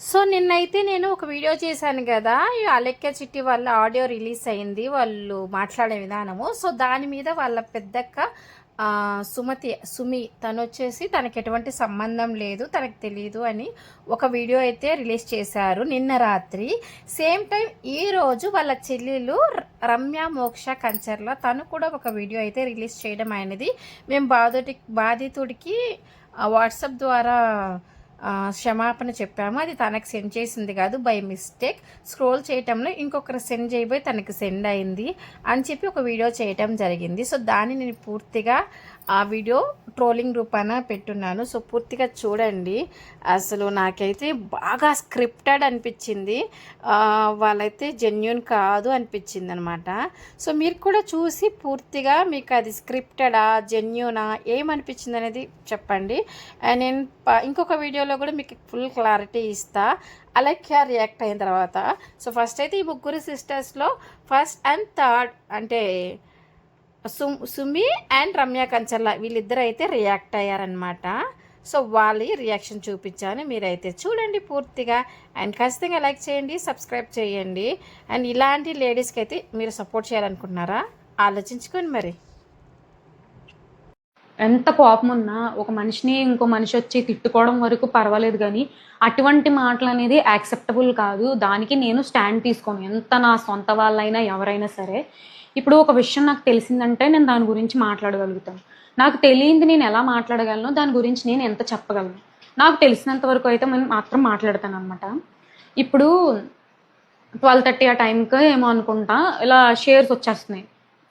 So నిన్నైతే నేను ఒక వీడియో చేశాను కదా. ఈ అలెక్క చిట్టి వాళ్ళ ఆడియో రిలీజ్ అయింది. వాళ్ళు మాట్లాడే విధానము. సో దాని మీద వాళ్ళ పెద్దక్క సుమతి సుమి తను వచ్చేసి తనకి ఎటువంటి సంబంధం లేదు తనకు తెలియదు అని ఒక వీడియో అయితే రిలీజ్ చేశారు నిన్న రాత్రి. సేమ్ టైం ఈ రోజు వాళ్ళ చెల్లెలు ర- రమ్య మోక్ష కంచర్లో తను కూడా ఒక వీడియో అయితే రిలీజ్ చేయడం అయినది. మేము బాధితుడి బాధితుడికి వాట్సాప్ ద్వారా క్షమాపణ చెప్పాము. అది తనకు సెండ్ చేసింది కాదు బై మిస్టేక్ స్క్రోల్ చేయటంలో ఇంకొకరు సెండ్ చేయబోయి తనకి సెండ్ అయింది అని చెప్పి ఒక వీడియో చేయటం జరిగింది. సో దాన్ని నేను పూర్తిగా ఆ వీడియో ట్రోలింగ్ రూపాన పెట్టున్నాను. సో పూర్తిగా చూడండి. అసలు నాకైతే బాగా స్క్రిప్టెడ్ అనిపించింది. వాళ్ళైతే జెన్యున్ కాదు అనిపించింది అనమాట సో మీరు కూడా చూసి పూర్తిగా మీకు అది స్క్రిప్టెడా జెన్యునా ఏమనిపించింది అనేది చెప్పండి. అండ్ నేను ఇంకొక వీడియోలో కూడా మీకు ఫుల్ క్లారిటీ ఇస్తా. అలెక్యా రియాక్ట్ అయిన తర్వాత. సో ఫస్ట్ అయితే ఈ ముగ్గురు సిస్టర్స్లో ఫస్ట్ అండ్ థర్డ్ అంటే సుమ్ సుమి అండ్ రమ్య కంచల్లా వీళ్ళిద్దరు అయితే రియాక్ట్ అయ్యారనమాట సో వాళ్ళ రియాక్షన్ చూపించాను మీరైతే చూడండి పూర్తిగా. అండ్ ఖచ్చితంగా లైక్ చేయండి సబ్స్క్రైబ్ చేయండి. అండ్ ఇలాంటి లేడీస్కి అయితే మీరు సపోర్ట్ చేయాలనుకుంటున్నారా? ఆలోచించుకోండి మరి. ఎంత కోపం ఉన్నా ఒక మనిషిని ఇంకో మనిషి వచ్చి తిట్టుకోవడం వరకు పర్వాలేదు కానీ అటువంటి మాటలు అనేది యాక్సెప్టబుల్ కాదు. దానికి నేను స్టాండ్ తీసుకోను. ఎంత నా సొంత వాళ్ళైనా ఎవరైనా సరే. ఇప్పుడు ఒక విషయం నాకు తెలిసిందంటే నేను దాని గురించి మాట్లాడగలుగుతాను. నాకు తెలియంది నేను ఎలా మాట్లాడగలను దాని గురించి నేను ఎంత చెప్పగలను. నాకు తెలిసినంత వరకు అయితే నేను మాత్రం మాట్లాడతాను అనమాట ఇప్పుడు ట్వెల్వ్ థర్టీ ఆ టైంకి ఏమో అనుకుంటా ఇలా షేర్స్ వచ్చేస్తున్నాయి.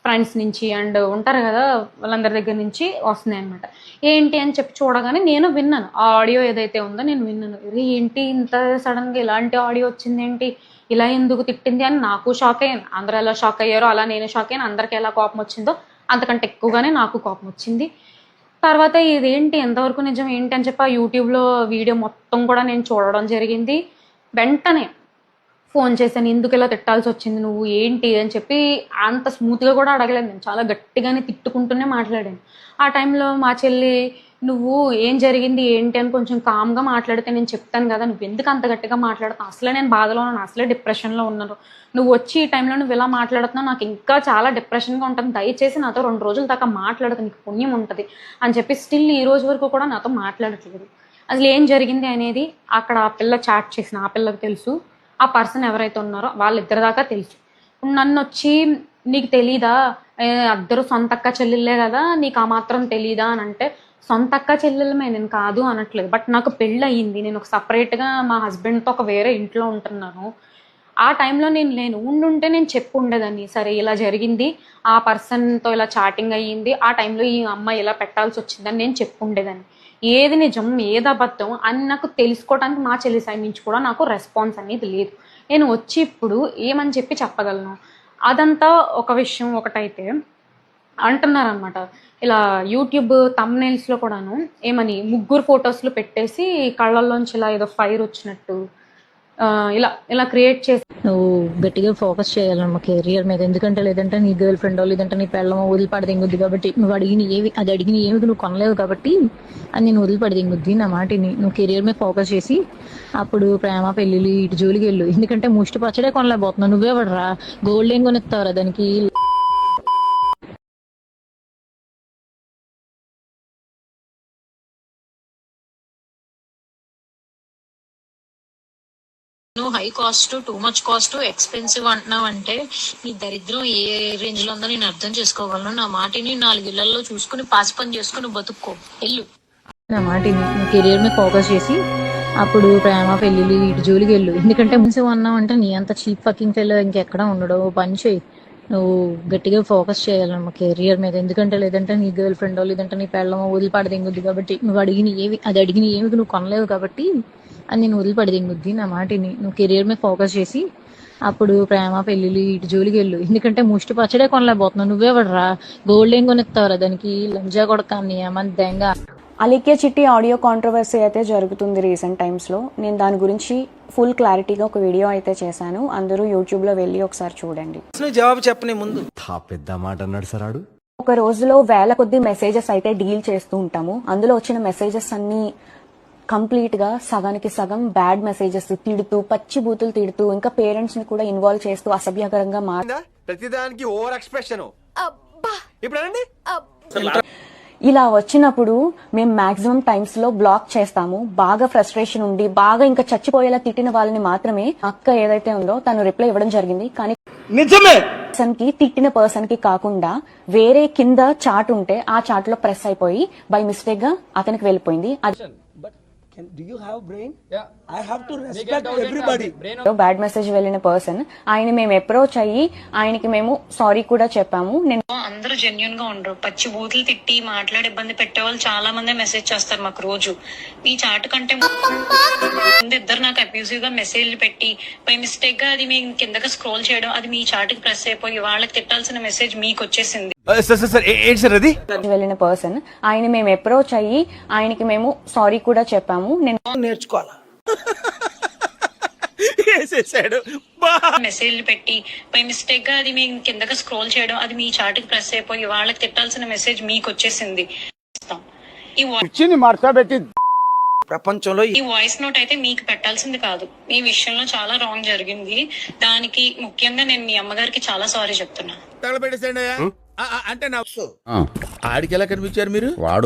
ఫ్రెండ్స్ నుంచి అండ్ ఉంటారు కదా వాళ్ళందరి దగ్గర నుంచి వస్తున్నాయి అనమాట ఏంటి అని చెప్పి చూడగానే నేను విన్నాను. ఆ ఆడియో ఏదైతే ఉందో నేను విన్నాను. ఇది ఏంటి ఇంత సడన్గా ఇలాంటి ఆడియో వచ్చింది ఏంటి? ఇలా ఎందుకు తిట్టింది? అని నాకు షాక్ అయ్యాను. అందరూ ఎలా షాక్ అయ్యారో అలా నేను షాక్ అయ్యాను. అందరికి ఎలా కోపం వచ్చిందో అంతకంటే ఎక్కువగానే నాకు కోపం వచ్చింది. తర్వాత ఇదేంటి? ఎంతవరకు నిజం? ఏంటి అని చెప్పి ఆ యూట్యూబ్లో వీడియో మొత్తం కూడా నేను చూడడం జరిగింది. వెంటనే ఫోన్ చేశాను ఎందుకు ఇలా తిట్టాల్సి వచ్చింది నువ్వు? ఏంటి? అని చెప్పి అంత స్మూత్గా కూడా అడగలేదు నేను. చాలా గట్టిగానే తిట్టుకుంటూనే మాట్లాడాను. ఆ టైంలో మా చెల్లి నువ్వు ఏం జరిగింది? ఏంటి? అని కొంచెం కామ్గా మాట్లాడితే నేను చెప్తాను కదా నువ్వు ఎందుకు అంత గట్టిగా మాట్లాడుతావు? అసలే నేను బాధలో ఉన్నాను అసలే డిప్రెషన్లో ఉన్నాను. నువ్వు వచ్చి ఈ టైంలో నువ్వు ఇలా మాట్లాడుతున్నావు నాకు ఇంకా చాలా డిప్రెషన్గా ఉంటుంది. దయచేసి నాతో రెండు రోజుల దాకా మాట్లాడదు నీకు పుణ్యం ఉంటుంది. అని చెప్పి స్టిల్ ఈ రోజు వరకు కూడా నాతో మాట్లాడట్లేదు. అసలు ఏం జరిగింది అనేది అక్కడ ఆ పిల్ల చాట్ చేసిన ఆ పిల్లకి తెలుసు. ఆ పర్సన్ ఎవరైతే ఉన్నారో వాళ్ళిద్దరి దాకా తెలుసు. నన్ను వచ్చి నీకు తెలీదా? ఏ, అద్దరు సొంత అక్క చెల్లెళ్ళే కదా నీకు ఆ మాత్రం తెలీదా? అని అంటే సొంత అక్క చెల్లెలమే నేను కాదు అనట్లేదు. బట్ నాకు పెళ్ళి అయ్యింది నేను ఒక సపరేట్గా మా హస్బెండ్తో ఒక వేరే ఇంట్లో ఉంటున్నాను. ఆ టైంలో నేను లేను ఉండుంటే నేను చెప్పు ఉండేదాన్ని సరే ఇలా జరిగింది. ఆ పర్సన్తో ఇలా చాటింగ్ అయ్యింది. ఆ టైంలో ఈ అమ్మాయి ఇలా పెట్టాల్సి వచ్చిందని నేను చెప్పు ఉండేదాన్ని ఏది నిజం ఏది అబద్ధం అని నాకు తెలుసుకోవడానికి మా చెల్లి సైడ్ నుంచి కూడా నాకు రెస్పాన్స్ అనేది లేదు. నేను వచ్చి ఇప్పుడు ఏమని చెప్పి చెప్పగలను? అదంతా ఒక విషయం ఒకటైతే అంటున్నారనమాట ఇలా యూట్యూబ్ తమ్నైల్స్లో కూడాను ఏమని ముగ్గురు ఫొటోస్లు పెట్టేసి కళ్ళల్లోంచి ఇలా ఏదో ఫైర్ వచ్చినట్టు ఇలా ఇలా క్రియేట్ చేసి నువ్వు గట్టిగా ఫోకస్ చేయాలమ్మా కెరియర్ మీద. ఎందుకంటే లేదంటే నీ గర్ల్ ఫ్రెండ్ లేదంటే నీ పెళ్ళమో వదిలిపడదింగుద్ది కాబట్టి నువ్వు అడిగిన ఏవి అది అడిగిన ఏమి నువ్వు కొనలేవు కాబట్టి అది నేను వదిలిపడదింగుద్ది నా మాటిని. నువ్వు కెరియర్ మీద ఫోకస్ చేసి అప్పుడు ప్రేమ పెళ్ళిళ్ళు ఇటు జోలికి వెళ్ళు. ఎందుకంటే ముష్టి పచ్చడే కొనలేకపోతున్నావు. నువ్వే పడరా గోల్డ్ ఏం కొనిస్తావురా దానికి? నువ్వు high cost too much cost expensive అంటున్నావు అంటే నీ దరిద్రం ఏ రేంజ్లో ఉందో నేను అర్థం చేసుకోగలను. నా మాటిని నాలుగు ఇళ్ళలో చూసుకుని పాస్ పని చేసుకుని బతుక్కో. వెళ్ళు. నా మాటిని కెరియర్ మీద ఫోకస్ చేసి అప్పుడు ప్రేమ పెళ్ళిళ్ళు ఇటు జోలికి వెళ్ళు. ఎందుకంటే ముందు అన్నావు అంటే నీ అంత చీప్ ఫకింగ్ ఫెల్లో ఇంకెక్కడ ఉండడు. పని చేయి నువ్వు గట్టిగా ఫోకస్ చేయాలమ్మా కెరియర్ మీద. ఎందుకంటే లేదంటే నీ గర్ల్ ఫ్రెండ్ లేదంటే నీ పెళ్ళమో వదిలిపడదింగుద్ది కాబట్టి నువ్వు అడిగిన ఏవి అది అడిగిన ఏమి నువ్వు కొనలేవు కాబట్టి అది నేను వదిలిపడదింగుద్ది నా మాటిని. నువ్వు కెరియర్ మీద ఫోకస్ చేసి అప్పుడు ప్రేమ పెళ్ళిళ్ళు ఇటు జోలికి వెళ్ళు. ఎందుకంటే ముష్టి పచ్చడే కొనలేకపోతున్నావు. నువ్వే పడరా. గోల్డ్ ఏం కొనిస్తావురా? దానికి లంజా కొడకాన్ని ఏమని దెంగ. అలిక్య చిట్టి ఆడియో కాంట్రవర్సీ అయితే జరుగుతుంది రీసెంట్ టైమ్స్లో నేను దాని గురించి ఫుల్ క్లారిటీగా ఒక వీడియో అయితే చేశాను. అందరూ యూట్యూబ్లో వెళ్ళి ఒకసారి చూడండి. ప్రశ్న జవాబు చెప్పని ముందు. తా పెద్ద మాట అన్నాడు ఒక రోజులో వేల కొద్ది మెసేజెస్ అయితే డీల్ చేస్తూ ఉంటాము. అందులో వచ్చిన మెసేజెస్ అన్నీ కంప్లీట్గా సగానికి సగం బ్యాడ్ మెసేజెస్ తిడుతూ పచ్చి బూతులు తిడుతూ ఇంకా పేరెంట్స్ని కూడా ఇన్వాల్వ్ చేస్తూ అసభ్యకరంగా మా ప్రతిదానికి ఓవర్ ఎక్స్ప్రెషన్. ఇప్పుడు ఇలా వచ్చినప్పుడు మేము మాక్సిమం టైమ్స్లో బ్లాక్ చేస్తాము. బాగా ఫ్రస్ట్రేషన్ ఉండి బాగా ఇంకా చచ్చిపోయేలా తిట్టిన వాళ్ళని మాత్రమే అక్క ఏదైతే ఉందో తను రిప్లై ఇవ్వడం జరిగింది. కానీ నిజమే! పర్సన్కి తిట్టిన పర్సన్కి కాకుండా వేరే కింద చాట్ ఉంటే ఆ చాట్లో ప్రెస్ అయిపోయి బై మిస్టేక్గా అతనికి వెళ్ళిపోయింది. అది బ్యాడ్ మెసేజ్ వెళ్ళిన పర్సన్ ఆయన మేము అప్రోచ్ అయ్యి ఆయనకి మేము సారీ కూడా చెప్పాము. నేను అందరూ జెన్యున్గా ఉండరు. పచ్చి బూతులు తిట్టి మాట్లాడి ఇబ్బంది పెట్టే వాళ్ళు చాలా మంది మెసేజ్ చేస్తారు మాకు రోజు. మీ చాటు కంటే ముందు ఇద్దరు నాకు అబ్యూజివ్గా మెసేజ్ పెట్టి బై మిస్టేక్గా అది మీ కిందకి స్క్రోల్ చేయడం అది మీ చాటుకి ప్రెస్ అయిపోయి వాళ్ళకి తిట్టాల్సిన మెసేజ్ మీకు వచ్చేసింది. సార్ సార్ సార్ ఏంటి సార్ అది? వెళ్ళిన పర్సన్ ఆయన మేము అప్రోచ్ అయ్యి ఆయనకి మేము సారీ కూడా చెప్పాము. నేను వేసేసాడు. మెసేజ్ పెట్టి బై మిస్టేక్గా అది మీ కిందకి స్క్రోల్ చేయడం అది మీ చాటుకి ప్రెస్ అయిపోయి వాళ్ళకి తిట్టాల్సిన మెసేజ్ మీకు వచ్చేసింది. ఈ వా- ప్రపంచంలో ఈ వాయిస్ నోట్ అయితే మీకు పెట్టాల్సింది కాదు. మీ విషయంలో చాలా రాంగ్ జరిగింది. దానికి ముఖ్యంగా నేను మీ అమ్మగారికి చాలా సారీ చెప్తున్నా. అంటే నా ఆడికి ఎలా కనిపించారు మీరు? వాడు